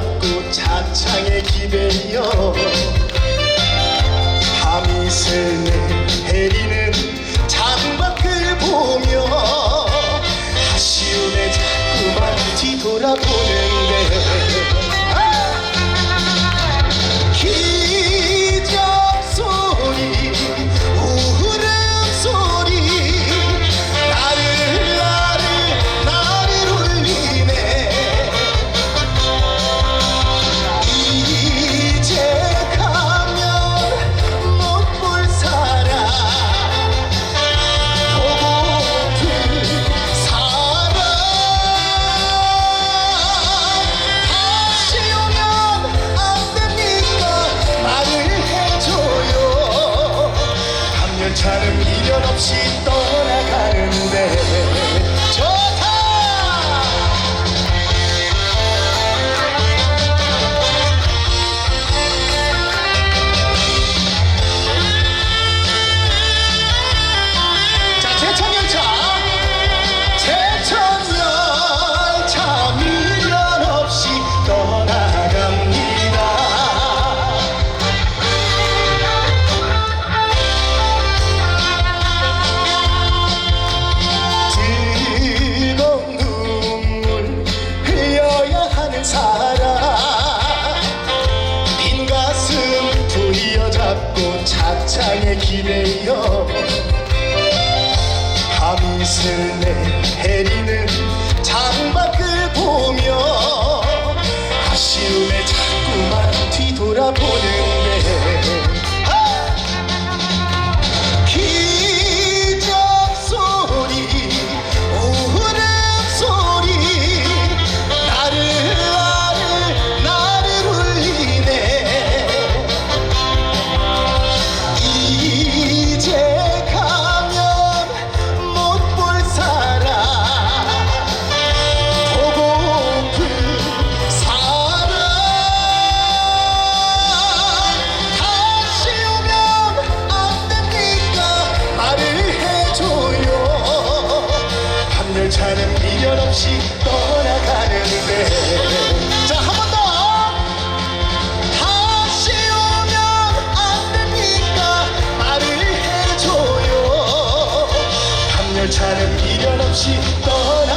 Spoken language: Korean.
잡고 자창에 기대며 밤이 새네 해리는 창밖을 보며 아쉬움에 자꾸만 뒤돌아보는 열차는 미련 없이 기대어 밤이 슬래 해리는 창밖을 보며 아쉬움에 자꾸만 뒤돌아보는 밤열차는 미련 없이 떠나가는데. 자 한 번 더. 다시 오면 안 됩니까? 말을 해줘요. 밤 열차는 미련 없이 떠나